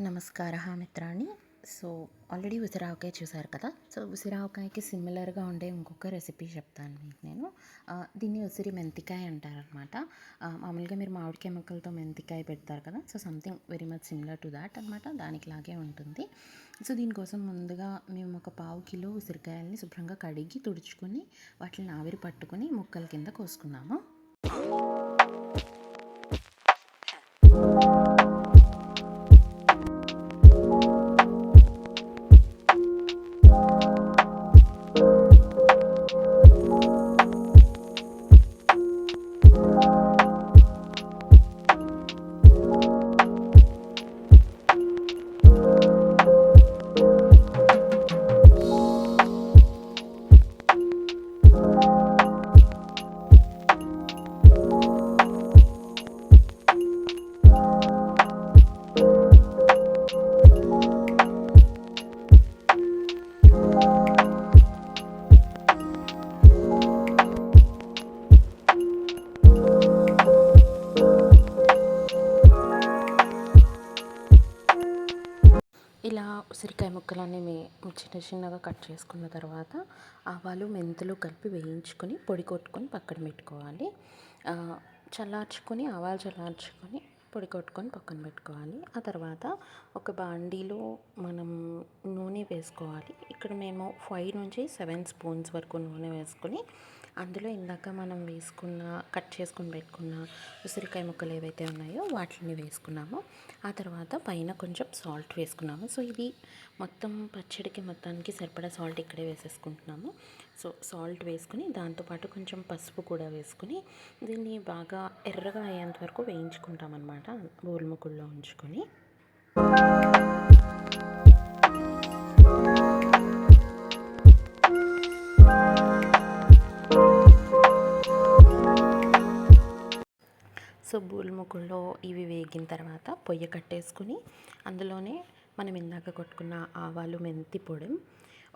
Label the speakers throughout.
Speaker 1: నమస్కార మిత్రాన్ని so already ఉసిరావకాయ చూసారు కదా? సో ఉసిరావకాయకి సిమిలర్గా ఉండే ఇంకొక రెసిపీ చెప్తాను మీకు నేను. దీన్ని ఉసిరి మెంతికాయ అంటారనమాట. మామూలుగా మీరు మామిడికాయ ముక్కలతో మెంతికాయ పెడతారు కదా? So something very much similar to that అనమాట. దానికి లాగే ఉంటుంది. సో దీనికోసం ముందుగా మేము ఒక పావు కిలో ఉసిరికాయల్ని శుభ్రంగా కడిగి తుడుచుకొని వాటిని ఆవిరి పట్టుకుని ముక్కల కింద కోసుకున్నాము ఉసిరికాయ ముక్కలన్నీ చిన్న చిన్నగా కట్ చేసుకున్న తర్వాత ఆవాలు మెంతులు కలిపి వేయించుకొని పొడి కొట్టుకొని పక్కన పెట్టుకోవాలి. చల్లార్చుకొని ఆవాలు చల్లార్చుకొని పొడి కొట్టుకొని పక్కన పెట్టుకోవాలి. ఆ తర్వాత ఒక బాండీలో మనం నూనె వేసుకోవాలి. ఇక్కడ మేము ఫైవ్ నుంచి సెవెన్ స్పూన్స్ వరకు నూనె వేసుకొని అందులో ఇందాక మనం వేసుకున్న కట్ చేసుకుని పెట్టుకున్న ఉసిరికాయ ముక్కలు ఏవైతే ఉన్నాయో వాటిని వేసుకున్నాము. ఆ తర్వాత పైన కొంచెం సాల్ట్ వేసుకున్నాము. సో ఇది మొత్తం పచ్చడికి మొత్తానికి సరిపడా సాల్ట్ ఇక్కడే వేసేసుకుంటున్నాము. సో సాల్ట్ వేసుకుని దాంతోపాటు కొంచెం పసుపు కూడా వేసుకుని దీన్ని బాగా ఎర్రగా అయ్యేంత వరకు వేయించుకుంటాం అనమాట బోల్ముకుల్లో ఉంచుకొని. సో బూల్ముకుల్లో ఇవి వేగిన తర్వాత పొయ్యి కట్టేసుకుని అందులోనే మనం ఇందాక కొట్టుకున్న ఆవాలు మెంతి పొడి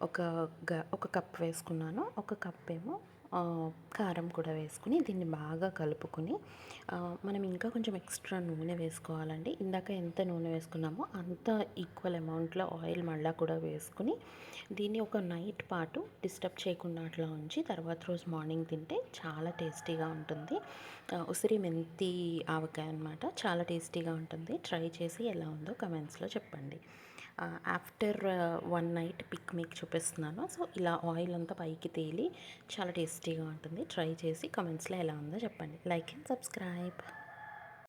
Speaker 1: ఒక గ ఒక కప్ వేసుకున్నాను. ఒక కప్ ఏమో కారం కూడా వేసుకుని దీన్ని బాగా కలుపుకొని మనం ఇంకా కొంచెం ఎక్స్ట్రా నూనె వేసుకోవాలండి. ఇందాక ఎంత నూనె వేసుకున్నామో అంత ఈక్వల్ అమౌంట్లో ఆయిల్ మళ్ళా కూడా వేసుకుని దీన్ని ఒక నైట్ పాటు డిస్టర్బ్ చేయకుండా అట్లా ఉంచి తర్వాత రోజు మార్నింగ్ తింటే చాలా టేస్టీగా ఉంటుంది. ఉసిరి మెంతి ఆవకాయ అనమాట చాలా టేస్టీగా ఉంటుంది. ట్రై చేసి ఎలా ఉందో కమెంట్స్లో చెప్పండి. ఆఫ్టర్ వన్ నైట్ పిక్ మీకు చూపిస్తున్నాను. సో ఇలా ఆయిల్ అంతా పైకి తేలి చాలా టేస్టీగా ఉంటుంది. ట్రై చేసి కమెంట్స్లో ఎలా ఉందో చెప్పండి. Like and subscribe